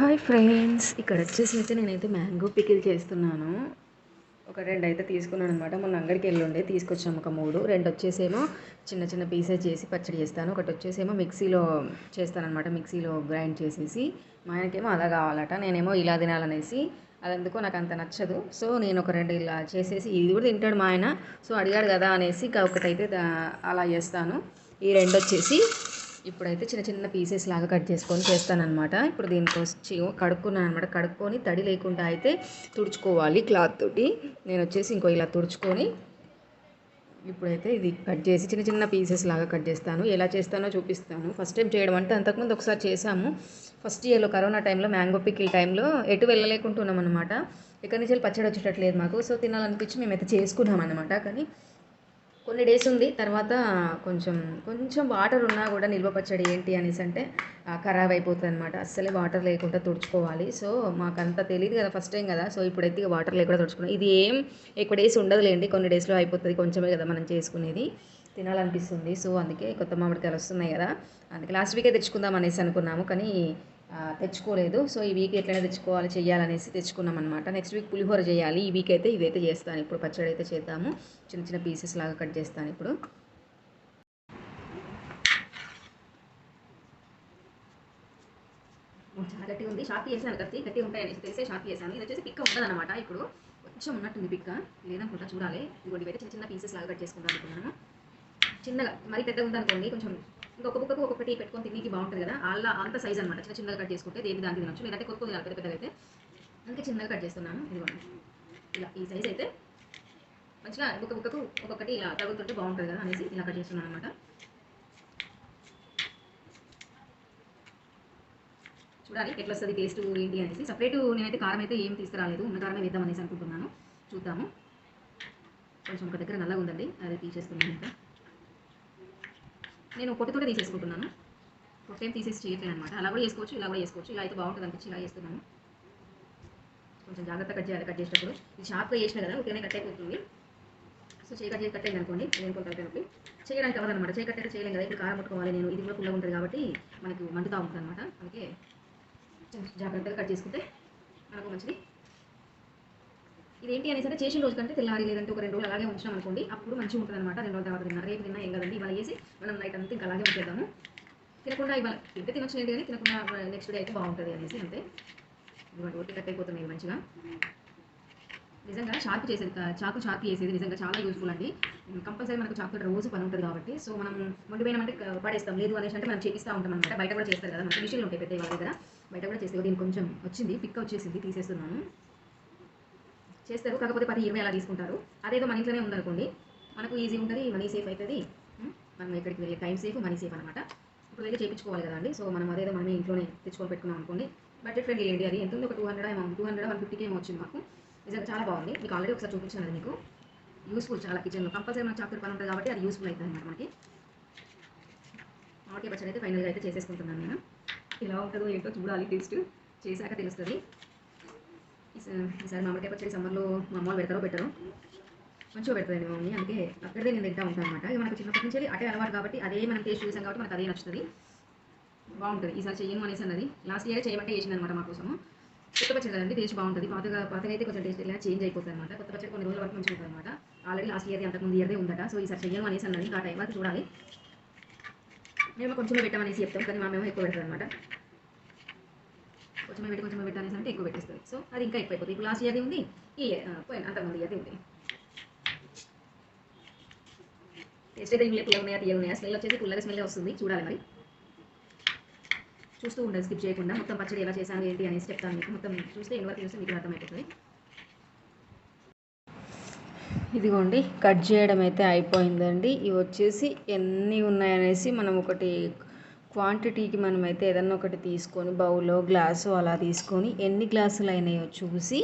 Hi friends. ఇక్కడ వచ్చేసి అయితే నేనైతే మ్యాంగో పికిల్ చేస్తున్నాను. ఒక రెండు అయితే తీసుకున్నాను అనమాట మొన్న అంగడికి వెళ్ళి ఉండే తీసుకొచ్చాము ఒక మూడు. రెండు వచ్చేసేమో చిన్న చిన్న పీసెస్ చేసి పచ్చడి చేస్తాను. ఒకటి వచ్చేసేమో మిక్సీలో చేస్తానమాట మిక్సీలో గ్రైండ్ చేసేసి మా ఆయనకేమో అలా కావాలట. నేనేమో ఇలా తినాలనేసి అది నాకు అంత నచ్చదు. సో నేను ఒక రెండు ఇలా చేసేసి ఇది కూడా తింటాడు మా ఆయన. సో అడిగాడు కదా అనేసి ఒకటైతే అలా చేస్తాను. ఈ రెండు వచ్చేసి ఇప్పుడైతే చిన్న చిన్న పీసెస్ లాగా కట్ చేసుకొని చేస్తానన్నమాట. ఇప్పుడు దీనికోసం కడుక్కున్నాను అనమాట కడుక్కొని తడి లేకుండా అయితే తుడుచుకోవాలి క్లాత్ తోటి. నేను వచ్చేసి ఇంకో ఇలా తుడుచుకొని ఇప్పుడైతే ఇది కట్ చేసి చిన్న చిన్న పీసెస్ లాగా కట్ చేస్తాను. ఎలా చేస్తానో చూపిస్తాను. ఫస్ట్ టైం చేయడం అంటే అంతకుముందు ఒకసారి చేసాము ఫస్ట్ ఇయర్లో కరోనా టైంలో మ్యాంగో పికిల్ టైంలో ఎటు వెళ్ళలేకుంటున్నాం అనమాట ఎక్కడి నుంచి పచ్చడి వచ్చేటట్లేదు మాకు. సో తినాలనిపించి మేమైతే చేసుకున్నాం అనమాట కానీ కొన్ని డేస్ ఉంది. తర్వాత కొంచెం కొంచెం వాటర్ ఉన్నా కూడా నిల్వ పచ్చడి ఏంటి అనేసి అంటే ఖరాబ్ అయిపోతుంది అనమాట అస్సలే వాటర్ లేకుండా తుడుచుకోవాలి. సో మాకంత తెలియదు కదా ఫస్ట్ టైం కదా. సో ఇప్పుడైతే వాటర్ లేకుండా తుడుచుకున్నాం. ఇది ఏం ఎక్కువ డేస్ ఉండదులేండి. కొన్ని డేస్లో అయిపోతుంది కొంచెమే కదా మనం చేసుకునేది. తినాలనిపిస్తుంది. సో అందుకే కొత్త మామిడికాయలు వస్తున్నాయి కదా. అందుకే లాస్ట్ వీకే తెచ్చుకుందాం అనేసి అనుకున్నాము. కానీ తెచ్చుకోలేదు. సో ఈ వీక్ ఎట్లయినా తెచ్చుకోవాలి చేయాలనేసి తెచ్చుకున్నాం అనమాట నెక్స్ట్ వీక్ పులిహోర చేయాలి. ఈ వీక్ అయితే ఇదైతే చేస్తాను. ఇప్పుడు పచ్చడి అయితే చేద్దాము. చిన్న చిన్న పీసెస్ లాగా కట్ చేస్తాను ఇప్పుడు. చాలా గట్టిగా ఉంది. షార్ప్ చేశాను కత్తి గట్టిగా ఉంటాయని తెలిసే షార్ప్ చేశాను. ఇది వచ్చేసి పిక్క ఉండదు అనమాట ఇప్పుడు. కొంచెం ఉన్నట్టుంది పిక్క. లేదనుకుంటా చూడాలి. ఇదిగోటి ఇవైతే చిన్న చిన్న పీసెస్ లాగా కట్ చేసుకుందాం అనుకున్నాను. చిన్నగా మరి పెద్దగా ఉందనుకోండి కొంచెం ఇంకొక బుక్కకు ఒక్కొక్కటి పెట్టుకొని తిని బాగుంటుంది కదా. అలా అంత సైజ్ అనమాట చిన్న చిన్నగా కట్ చేసుకుంటే దేని దానికి తినొచ్చు. లేదంటే కొత్త కొద్దిగా పెద్ద పెద్దగా అయితే అందుకే చిన్నగా కట్ చేస్తున్నాను. ఇదిగోండి. ఇలా ఈ సైజ్ అయితే మంచిగా బుక్క బుక్కకు ఒక్కొక్కటి ఇలా తగులుతుంటే బాగుంటుంది కదా అనేసి ఇలా కట్ చేస్తున్నాను అనమాట చూడాలి ఎట్లా వస్తుంది టేస్ట్ ఏంటి అనేసి. సపరేట్ నేనైతే కారం అయితే ఏం తీసుకురాలేదు. ఉన్న కారమే వేద్దాం అనేసి అనుకుంటున్నాను. చూద్దాము. కొంచెం ఒక దగ్గర నల్లగా ఉందండి అది తీసేస్తున్నాను ఇంకా. నేను పొట్టుతోటే తీసేసుకుంటున్నాను. పొట్టేం తీసేసి చేయట్లేదు అనమాట అలా కూడా చేసుకోవచ్చు ఇలా కూడా చేసుకోవచ్చు. ఇలా అయితే బాగుంటుంది అనిపించి ఇలా చేస్తున్నాను. కొంచెం జాగ్రత్త కట్ చేయాలి కట్ చేసేటప్పుడు. ఇది షార్ప్గా చేసిన కదా ఉట్టిగానే కట్ అయిపోతుంది. సో చేయి కట్ చేసి కట్ అయింది అనుకోండి నేను కొంత నొప్పి చేయడానికి అవ్వదు అనమాట చేయి కట్ అయితే చేయలేం కదా ఇప్పుడు కారం పట్టుకోవాలి నేను ఇది కూడా పుల్లగా ఉంటుంది కాబట్టి మనకు మండుతూ ఉంటుంది అనమాట అందుకే జాగ్రత్తగా కట్ చేసుకుంటే మనకు మంచిది. ఇదేంటి అనేసి అంటే చేసిన రోజు కంటే తెల్లారి లేదంటే ఒక రెండు రోజులు అలాగే ఉంచినాం అనుకోండి అప్పుడు మంచిగా ఉంటుంది అనమాట రెండు రోజుల తర్వాత తిన్నా రేపు తిన్నా ఏం కదండి ఇవాళ వేసి మనం నైట్ అంతా ఇంకా అలాగే ఉంచేద్దాము. తినకుండా ఇవాళ తింటే లేదు కానీ తినకుండా నెక్స్ట్ డే అయితే బాగుంటుంది అనేసి అంతే. ఇవాళ ఒట్టి కట్ అయిపోతున్నాయి మంచిగా. నిజంగా షార్ప్ చేసేది చాకు షార్ప్ చేసేది నిజంగా చాలా యూస్ఫుల్ అండి. కంపల్సరీ మనకు చాకు రోజు పని ఉంటుంది కాబట్టి. సో మనం మొండిపోయినామంటే పడేస్తాం. లేదు అనేసి అంటే మనం చేపిస్తూ ఉంటాం అనమాట బయట కూడా చేస్తారు కదా మనకి మిషన్లు ఉంటాయి పెద్ద వాళ్ళ దగ్గర. బయట కూడా చేస్తే దీనికి కొంచెం వచ్చింది పిక్ వచ్చేసింది తీసేస్తున్నాను. చేస్తారు. కాకపోతే పది ఇరవై అలా తీసుకుంటారు. అదేదో మన ఇంట్లోనే ఉందనుకోండి మనకు ఈజీ ఉంటుంది మనీ సేఫ్ అవుతుంది మనం ఎక్కడికి వెళ్ళే టైం సేఫ్ మనీ సేఫ్ అనమాట ఇప్పుడు వెళ్ళి చేయించుకోవాలి కదండి సో మనం అదేదో మనమే ఇంట్లోనే తెచ్చుకొని పెట్టుకున్నాం అనుకోండి బడ్జెట్ ఫ్రెండ్లీ ఏంటి అది. ఎంత ఉంది? ఒక టూ హండ్రెడ్ ఏమో టూ హండ్రెడ్ వన్ ఫిఫ్టీకి ఏమో వచ్చింది మాకు. నిజంగా చాలా బాగుంది. మీకు ఆల్రెడీ ఒకసారి చూపించాను అది మీకు. యూస్ఫుల్ చాలా కిచెన్లో కంపల్సరీ మనకు చాక్లెట్ పని ఉంటుంది కాబట్టి అది యూస్ఫుల్ అవుతుంది అనమాట మనకి. మామిడికాయ పచ్చడి అయితే ఫైనల్గా అయితే చేసేసుకుంటున్నాను నేను. ఎలా ఉంటుందో ఏంటో చూడాలి టేస్ట్ చేశాక తెలుస్తుంది. ఈసారి మామిడికాయ పచ్చడి సమ్మర్లో మా అమ్మ వాళ్ళు పెడతారో పెట్టరు మంచిగా పెడతారండి మా మమ్మీ. అందుకే అక్కడే నేను తింటా ఉంటాను అనమాట మనకు చిన్నప్పటి నుంచి అటే అలవాటు కాబట్టి అదే మనం టేస్ట్ చూసాం కాబట్టి మనకు అదే నచ్చుతుంది. బాగుంటుంది. ఈసారి చెయ్యను అనేసి అన్నది. లాస్ట్ ఇయర్ చేయమంటే చేసింది అనమాట మా కోసము. కొత్త పచ్చడి కదండి టేస్ట్ బాగుంటుంది. పాతగా పాతగా అయితే కొంచెం టేస్ట్ ఇలా చేంజ్ అయిపోతుంది అనమాట కొత్త పచ్చడి కొన్ని రోజుల వరకు మంచిగా ఉంటుంది అనమాట ఆల్రెడీ లాస్ట్ ఇయర్ అంతకుముందు ఇయర్దే ఉందట. సో ఈసారి చెయ్యను అనేసి అన్నది. ఇంకా ఆ టైం వరకు చూడాలి. మేము కొంచెం పెట్టామనేసి చెప్తాం. కానీ మా మేము ఎక్కువ పెడతారు అనమాట కొంచెం పెట్టి కొంచెం పెట్టానేసి అంటే ఎక్కువ పెట్టేస్తుంది సో అది ఇంకా ఎక్కువ అయిపోతుంది ఇప్పుడు లాస్ట్ ఇయర్ది ఉంది. ఈ పోయిన అంతకుముందు ఇయర్ది ఉంది. టేస్ట్ అయితే ఇంట్లో పుల్లగా ఉన్నాయా తీయగా ఉన్నాయా స్మెల్ వచ్చేసి పుల్లగా స్మెల్ వస్తుంది. చూడాలి మరి. చూస్తూ ఉండాలి స్కిప్ చేయకుండా. మొత్తం పచ్చడి ఎలా చేశాను ఏంటి అనేసి చెప్తాను మీకు. మొత్తం చూస్తే ఎన్ని వరకు చూస్తే మీకు అర్థమైపోతుంది. ఇదిగోండి కట్ చేయడం అయితే అయిపోయిందండి. ఇవి వచ్చేసి ఎన్ని ఉన్నాయనేసి మనం ఒకటి క్వాంటిటీకి మనమైతే ఏదన్నా ఒకటి తీసుకొని బౌలో గ్లాసు అలా తీసుకొని ఎన్ని గ్లాసులు అయినాయో చూసి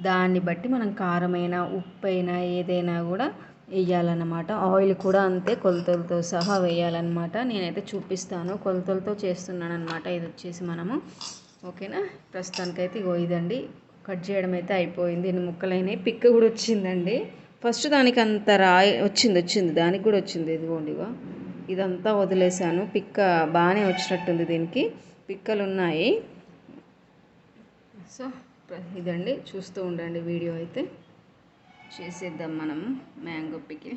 దాన్ని బట్టి మనం కారమైనా ఉప్పు అయినా ఏదైనా కూడా వేయాలన్నమాట ఆయిల్ కూడా అంతే కొలతలతో సహా వేయాలన్నమాట. నేనైతే చూపిస్తాను. కొలతలతో చేస్తున్నాను అనమాట ఇది వచ్చేసి మనము. ఓకేనా? ప్రస్తుతానికైతే ఇగో ఇదండి. కట్ చేయడం అయితే అయిపోయింది. ఎన్ని ముక్కలైనాయి? పిక్క కూడా వచ్చిందండి. ఫస్ట్ దానికి అంత రాయి వచ్చింది వచ్చింది. దానికి కూడా వచ్చింది. ఇదిగోండి ఇగో. ఇదంతా వదిలేసాను పిక్క బాగానే వచ్చినట్టుంది దీనికి. పిక్కలు ఉన్నాయి సో ఇదండి. చూస్తూ ఉండండి వీడియో అయితే. చేసేద్దాం మనము మ్యాంగో పికి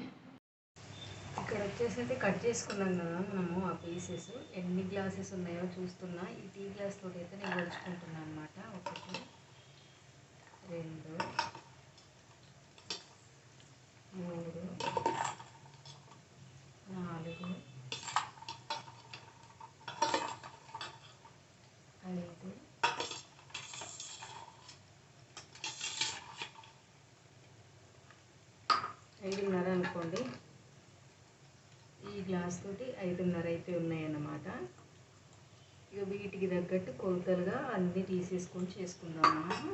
ఇక్కడ వచ్చేసి అయితే కట్ చేసుకున్నాం కదా మనము ఆ పీసెస్ ఎన్ని గ్లాసెస్ ఉన్నాయో చూస్తున్నా. ఈ టీ గ్లాస్ తోటి అయితే నేను గడుచుకుంటున్నాను అనమాట ఒకటి రెండు మూడు నాలుగు ఐదు ఐదున్నర అనుకోండి. ఈ గ్లాస్ తోటి ఐదున్నర అయితే ఉన్నాయన్నమాట. ఇక వీటికి తగ్గట్టు కొలతలుగా అన్నీ తీసేసుకొని చేసుకుందాం మనం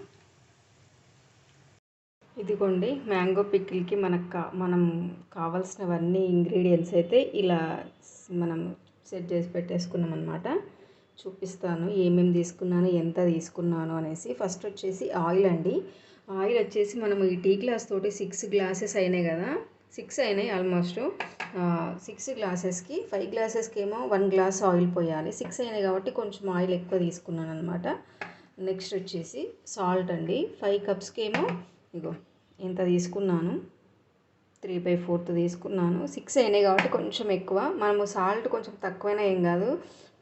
ఇదిగోండి మ్యాంగో పిక్కిల్కి మనకు కా మనం కావాల్సినవన్నీ ఇంగ్రీడియంట్స్ అయితే ఇలా మనం సెట్ చేసి పెట్టేసుకున్నాం అనమాట చూపిస్తాను ఏమేమి తీసుకున్నాను ఎంత తీసుకున్నాను అనేసి. ఫస్ట్ వచ్చేసి ఆయిల్ అండి. ఆయిల్ వచ్చేసి మనం ఈ టీ గ్లాస్ తోటి సిక్స్ గ్లాసెస్ అయినాయి కదా. సిక్స్ అయినాయి ఆల్మోస్ట్. సిక్స్ గ్లాసెస్కి ఫైవ్ గ్లాసెస్కి ఏమో వన్ గ్లాస్ ఆయిల్ పోయాలి. సిక్స్ అయినాయి కాబట్టి కొంచెం ఆయిల్ ఎక్కువ తీసుకున్నాను అనమాట నెక్స్ట్ వచ్చేసి సాల్ట్ అండి. ఫైవ్ కప్స్కి ఏమో ఇగో ఇంత తీసుకున్నాను. త్రీ బై ఫోర్త్ తీసుకున్నాను. సిక్స్ అయినాయి కాబట్టి కొంచెం ఎక్కువ. మనము సాల్ట్ కొంచెం తక్కువైనా ఏం కాదు.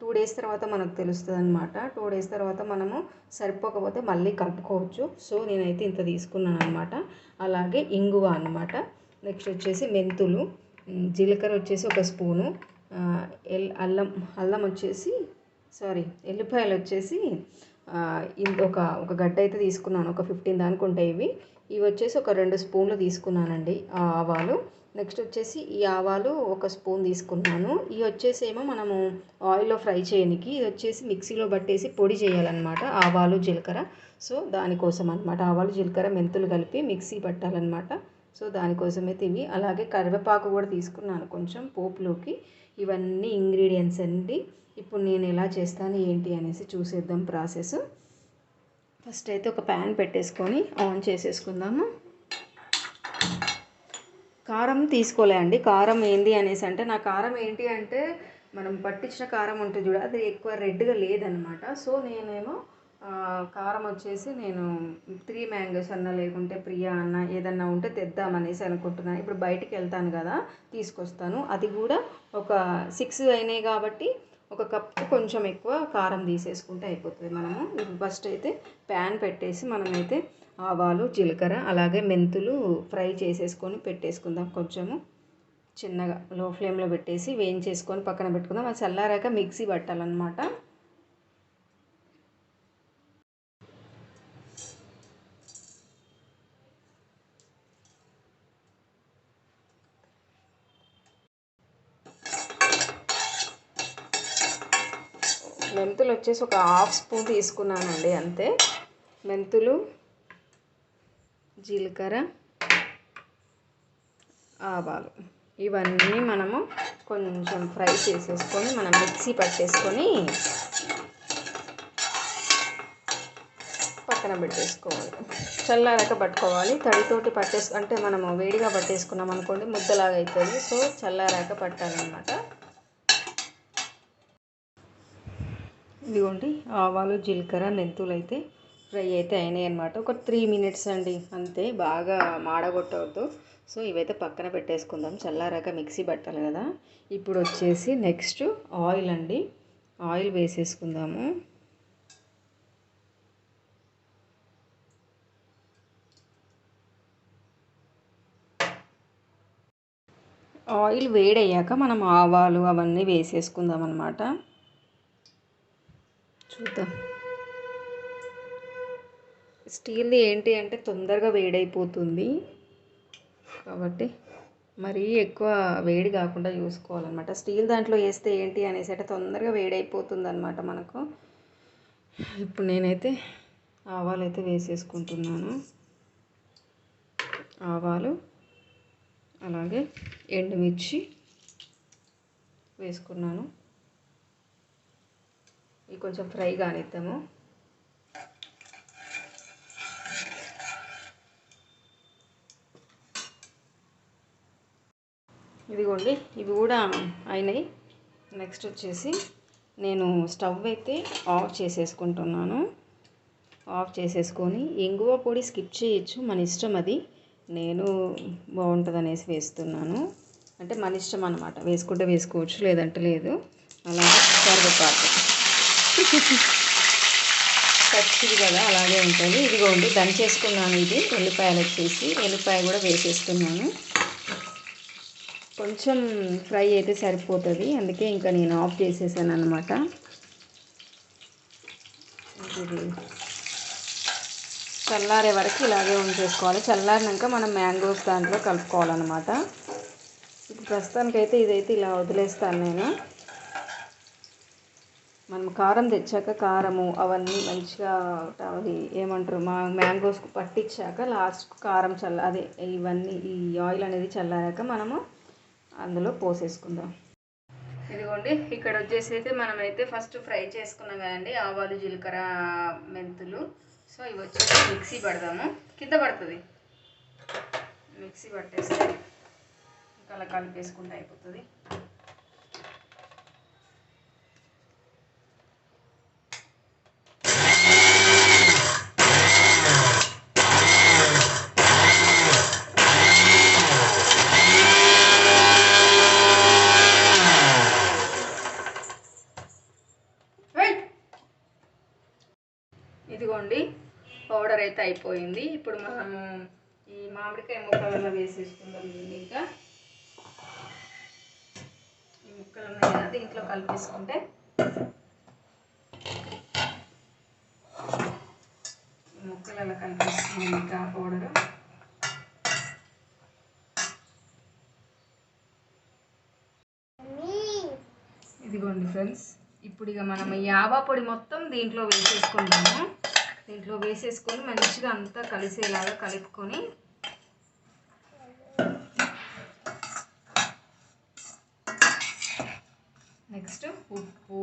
టూ డేస్ తర్వాత మనకు తెలుస్తుంది అనమాట టూ డేస్ తర్వాత మనము సరిపోకపోతే మళ్ళీ కలుపుకోవచ్చు. సో నేనైతే ఇంత తీసుకున్నాను అనమాట అలాగే ఇంగువ అనమాట నెక్స్ట్ వచ్చేసి మెంతులు. జీలకర్ర వచ్చేసి ఒక స్పూను. ఎల్ అల్లం అల్లం వచ్చేసి సారీ ఎల్లిపాయలు వచ్చేసి ఇంత ఒక ఒక గడ్డ అయితే తీసుకున్నాను. ఒక ఫిఫ్టీన్ దానికి ఉంటాయి ఇవి. ఇవి వచ్చేసి ఒక రెండు స్పూన్లు తీసుకున్నానండి ఆ ఆవాలు. నెక్స్ట్ వచ్చేసి ఈ ఆవాలు ఒక స్పూన్ తీసుకున్నాను. ఇవి వచ్చేసి ఏమో మనము ఆయిల్లో ఫ్రై చేయడానికి ఇది వచ్చేసి మిక్సీలో పట్టేసి పొడి చేయాలన్నమాట ఆవాలు జీలకర్ర. సో దానికోసం అనమాట ఆవాలు జీలకర్ర మెంతులు కలిపి మిక్సీ పట్టాలన్నమాట. సో దానికోసం అయితే ఇవి అలాగే కరివేపాకు కూడా తీసుకున్నాను కొంచెం పోపులోకి. ఇవన్నీ ఇంగ్రీడియంట్స్ అండి. ఇప్పుడు నేను ఎలా చేస్తాను ఏంటి అనేసి చూసేద్దాం ప్రాసెస్. ఫస్ట్ అయితే ఒక ప్యాన్ పెట్టేసుకొని ఆన్ చేసేసుకుందాము. కారం తీసుకోలే అండి. కారం ఏంది అనేసి అంటే నా కారం ఏంటి అంటే మనం పట్టించిన కారం ఉంటుంది చూడ అది ఎక్కువ రెడ్గా లేదనమాట. సో నేనేమో కారం వచ్చేసి నేను త్రీ మ్యాంగోస్ అన్న లేకుంటే ప్రియా అన్న ఏదన్నా ఉంటే తెద్దామనేసి అనుకుంటున్నాను ఇప్పుడు బయటికి వెళ్తాను కదా తీసుకొస్తాను. అది కూడా ఒక సిక్స్ అయినాయి కాబట్టి ఒక కప్పు కొంచెం ఎక్కువ కారం తీసేసుకుంటే అయిపోతుంది మనము. ఫస్ట్ అయితే ప్యాన్ పెట్టేసి మనమైతే ఆవాలు జీలకర్ర అలాగే మెంతులు ఫ్రై చేసేసుకొని పెట్టేసుకుందాం కొంచెము. చిన్నగా లో ఫ్లేమ్లో పెట్టేసి వేయించేసుకొని పక్కన పెట్టుకుందాం. అది చల్లారాక మిక్సీ పట్టాలన్నమాట మెంతులు వచ్చేసి ఒక హాఫ్ స్పూన్ తీసుకున్నానండి అంతే. మెంతులు జీలకర్ర ఆవాలు. ఇవన్నీ మనము కొంచెం ఫ్రై చేసేసుకొని మనం మిక్సీ పట్టేసుకొని పక్కన పెట్టేసుకోవాలి. చల్లారాక పట్టుకోవాలి. తడితోటి పట్టేసు అంటే మనము వేడిగా పట్టేసుకున్నాం అనుకోండి ముద్దలాగా అవుతుంది సో చల్లారాక పట్టాలన్నమాట. ఇదిగోండి ఆవాలు జీలకర్ర మెంతులు అయితే ఫ్రై అయితే అయినాయి అనమాట ఒక త్రీ మినిట్స్ అండి అంతే. బాగా మాడగొట్టవద్దు. సో ఇవైతే పక్కన పెట్టేసుకుందాం. చల్లారాక మిక్సీ పట్టాలి కదా. ఇప్పుడు వచ్చేసి నెక్స్ట్ ఆయిల్ అండి. ఆయిల్ వేసేసుకుందాము. ఆయిల్ వేడయ్యాక మనం ఆవాలు అవన్నీ వేసేసుకుందాం అనమాట చూద్దాం. స్టీల్ది ఏంటి అంటే తొందరగా వేడైపోతుంది. కాబట్టి మరీ ఎక్కువ వేడి కాకుండా చూసుకోవాలన్నమాట. స్టీల్ దాంట్లో వేస్తే ఏంటి అనేసి అంటే తొందరగా వేడైపోతుంది అనమాట మనకు. ఇప్పుడు నేనైతే ఆవాలు అయితే వేసేసుకుంటున్నాను. ఆవాలు అలాగే ఎండుమిర్చి వేసుకున్నాను. ఇవి కొంచెం ఫ్రై కానిద్దాము ఇదిగోండి ఇవి కూడా అయినాయి. నెక్స్ట్ వచ్చేసి నేను స్టవ్ అయితే ఆఫ్ చేసేసుకుంటున్నాను. ఆఫ్ చేసేసుకొని ఇంగువ పొడి స్కిప్ చేయొచ్చు మన ఇష్టం అది. నేను బాగుంటుంది అనేసి వేస్తున్నాను. అంటే మన ఇష్టం అనమాట వేసుకుంటే వేసుకోవచ్చు లేదంటే లేదు. అలాగే కరివేపాకు. పచ్చిది కదా అలాగే ఉంటుంది ఇదిగోండి దంచేసుకున్నాను ఇది. ఉల్లిపాయలు వచ్చేసి ఉల్లిపాయ కూడా వేసేస్తున్నాను. కొంచెం ఫ్రై అయితే సరిపోతుంది. అందుకే ఇంకా నేను ఆఫ్ చేసేసాను అనమాట ఇది చల్లారే వరకు ఇలాగే ఉంచేసుకోవాలి. చల్లారినాక మనం మ్యాంగోస్ దాంట్లో కలుపుకోవాలన్నమాట. ఇప్పుడు ప్రస్తుతానికైతే ఇదైతే ఇలా వదిలేస్తాను నేను. మనం కారం తెచ్చాక కారము అవన్నీ మంచిగా అవి ఏమంటారు మా మ్యాంగోస్కు పట్టించాక లాస్ట్కు కారం చల్ల అదే ఇవన్నీ ఈ ఆయిల్ అనేది చల్లారాక మనము అందులో పోసేసుకుందాం. ఇదిగోండి ఇక్కడ వచ్చేసి అయితే మనమైతే ఫస్ట్ ఫ్రై చేసుకున్నాం కదండి ఆవాలు జీలకర్ర మెంతులు. సో ఇవి వచ్చేసి మిక్సీ పడదాము. కింద పడుతుంది. మిక్సీ పట్టేస్తే ఇంకా అలా కలిపేసుకుంటే అయిపోతుంది Right. ఇదిగోండి పౌడర్ అయితే అయిపోయింది. ఇప్పుడు మనము ఈ మామిడికాయ ముక్కలలో వేసేసుకుందాం దీన్ని ఇంకా ఈ ముక్కలు ఉన్నాయి కదా దీంట్లో కలిపేసుకుంటే ఈ ముక్కలలో కలిపేసుకుందాం ఇంకా పౌడరు. ఇదిగోండి ఫ్రెండ్స్ ఇప్పుడు ఇక మనం ఈ ఆవా పొడి మొత్తం దీంట్లో వేసేసుకుందాము. దీంట్లో వేసేసుకొని మంచిగా అంతా కలిసేలాగా కలుపుకొని నెక్స్ట్ ఉప్పు.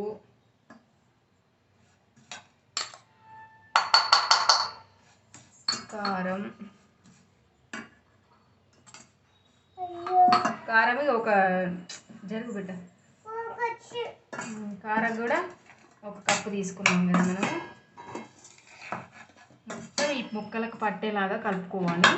కారం. కారం ఒక జరుగు బిడ్డ. కారం కూడా ఒక కప్పు తీసుకున్నాం కదా మనము ముక్కలకు పట్టేలాగా కలుపుకోవాలి.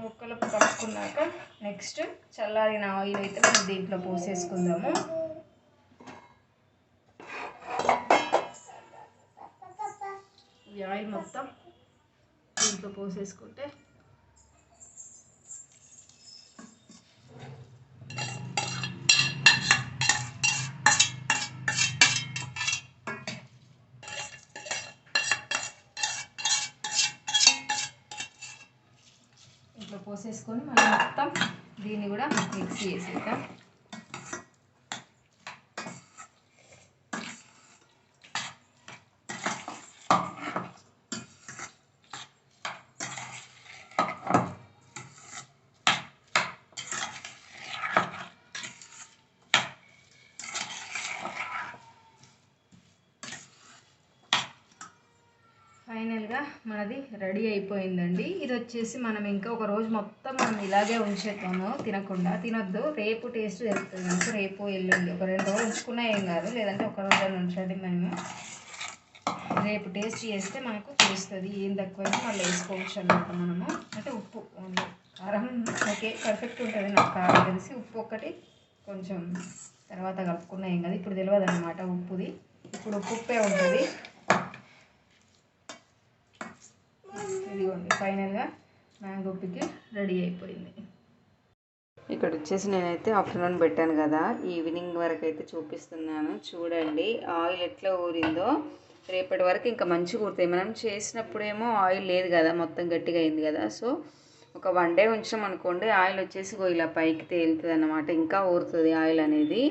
ముక్కలకు కలుపుకున్నాక నెక్స్ట్ చల్లారిన ఆయిల్ అయితే మనం దీంట్లో పోసేసుకుందాము. ఈ ఆయిల్ మొత్తం దీంట్లో పోసేసుకుంటే ఇట్లా పోసేసుకొని మళ్ళీ మొత్తం దీన్ని కూడా మిక్సీ చేసేద్దాం ఫైనల్గా మనది రెడీ అయిపోయిందండి. ఇది వచ్చేసి మనం ఇంకా ఒక రోజు మొత్తం మనం ఇలాగే ఉంచేద్దాము తినకుండా. తినొద్దు రేపు టేస్ట్ తెలుస్తుంది మనకు రేపు ఎల్లుండి. ఒక రెండు రోజులు ఉంచుకున్నా ఏం కాదు. లేదంటే ఒక రోజు ఉంచండి మేము రేపు టేస్ట్ చేస్తే మనకు తెలుస్తుంది ఏం తక్కువైనా మళ్ళీ వేసుకోవచ్చు అన్నమాట మనము. అంటే ఉప్పు ఓన్లీ కారం ఓకే పర్ఫెక్ట్ ఉంటుంది నాకు కారం తెలిసి. ఉప్పు ఒక్కటి కొంచెం తర్వాత కలుపుకున్నా ఏం కాదు. ఇప్పుడు తెలియదు అనమాట ఉప్పుది. ఇప్పుడు ఉప్పు ఉప్పే ఉంటుంది ఇదిగోండి ఫైనల్గా మ్యాంగో పికిల్ రెడీ అయిపోయింది. ఇక్కడ వచ్చేసి నేనైతే ఆఫ్టర్నూన్ పెట్టాను కదా ఈవినింగ్ వరకు అయితే చూపిస్తున్నాను. చూడండి ఆయిల్ ఎట్లా ఊరిందో. రేపటి వరకు ఇంకా మంచిగా ఊరుతాయి. మనం చేసినప్పుడేమో ఆయిల్ లేదు కదా మొత్తం గట్టిగా అయింది కదా. సో ఒక వన్ డే ఉంచాం అనుకోండి ఆయిల్ వచ్చేసి ఇలా పైకి తేలుతుంది అన్నమాట. ఇంకా ఊరుతుంది ఆయిల్ అనేది.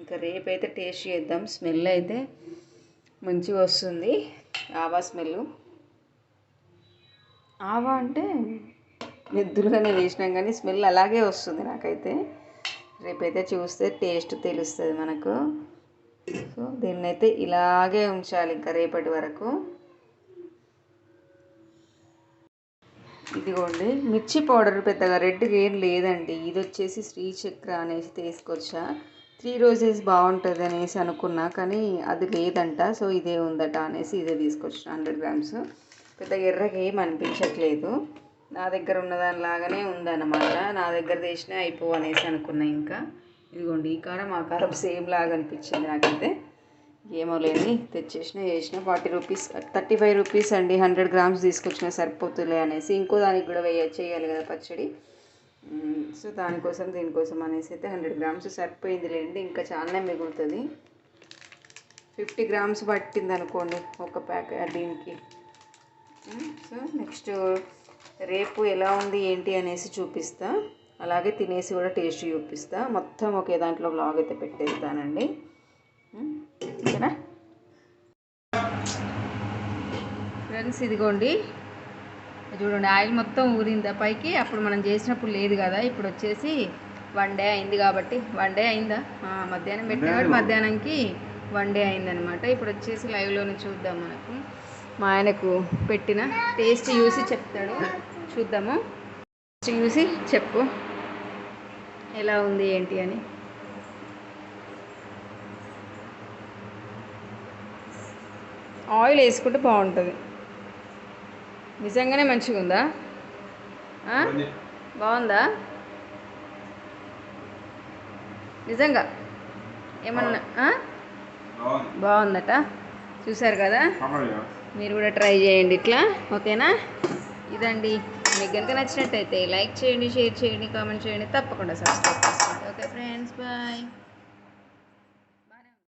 ఇంకా రేపైతే టేస్ట్ చేద్దాం. స్మెల్ అయితే మంచిగా వస్తుంది. ఆవా స్మెల్ ఆవా అంటే మెద్దులుగానే వేసినాం కానీ స్మెల్ అలాగే వస్తుంది నాకైతే. రేపైతే చూస్తే టేస్ట్ తెలుస్తుంది మనకు. సో దీన్ని అయితే ఇలాగే ఉంచాలి ఇంకా రేపటి వరకు. ఇదిగోండి మిర్చి పౌడర్ పెద్దగా రెడ్గా ఏం లేదండి. ఇది వచ్చేసి శ్రీచక్ర అనేసి తీసుకొచ్చా. త్రీ రోజెస్ బాగుంటుంది అనేసి అనుకున్నా కానీ అది లేదంట. సో ఇదే ఉందట అనేసి ఇదే తీసుకొచ్చిన హండ్రెడ్ గ్రామ్స్. పెద్ద ఎర్రగా ఏం అనిపించట్లేదు. నా దగ్గర ఉన్న దానిలాగానే ఉందన్నమాట. నా దగ్గర చేసినా అయిపో అనేసి అనుకున్నా ఇంకా. ఇదిగోండి ఈ కారం ఆ కారం సేమ్ లాగా అనిపించింది నాకైతే. ఏమో లేని తెచ్చేసిన చేసిన forty rupees thirty five rupees అండి. హండ్రెడ్ గ్రామ్స్ తీసుకొచ్చిన సరిపోతులే అనేసి ఇంకో దానికి కూడా వేయ చేయాలి కదా పచ్చడి. సో దానికోసం దీనికోసం అనేసి అయితే హండ్రెడ్ గ్రామ్స్ సరిపోయింది లేండి. ఇంకా చాలానే మిగులుతుంది. ఫిఫ్టీ గ్రామ్స్ పట్టింది అనుకోండి ఒక ప్యాక్ దీనికి. సో నెక్స్ట్ రేపు ఎలా ఉంది ఏంటి అనేసి చూపిస్తా. అలాగే తినేసి కూడా టేస్ట్ చూపిస్తా. మొత్తం ఒకే దాంట్లో బ్లాగ్ అయితే పెట్టేస్తానండి. ఓకేనా? ఫ్రెండ్స్ ఇదిగోండి. చూడండి ఆయిల్ మొత్తం ఊరిందా పైకి? అప్పుడు మనం చేసినప్పుడు లేదు కదా. ఇప్పుడు వచ్చేసి వన్ డే అయింది కాబట్టి. వన్ డే అయిందా? మధ్యాహ్నం పెట్టిన కాబట్టి మధ్యాహ్నానికి వన్ డే అయిందనమాట ఇప్పుడు వచ్చేసి లైవ్లోనే చూద్దాం మనకు. మా ఆయనకు పెట్టిన టేస్ట్ చూసి చెప్తాడు. చూద్దాము. టేస్ట్ చూసి చెప్పు. ఎలా ఉంది ఏంటి అని. ఆయిల్ వేసుకుంటే బాగుంటుంది. నిజంగానే మంచిగా ఉందా? బాగుందా. నిజంగా? ఏమన్నా? బాగుందట. చూసారు కదా? మీరు కూడా ట్రై చేయండి ఇట్లా ఓకేనా? ఇదండి. మీకు కనుక నచ్చినట్టయితే లైక్ చేయండి షేర్ చేయండి కామెంట్ చేయండి తప్పకుండా సబ్స్క్రైబ్ చేసుకోండి. Okay friends bye.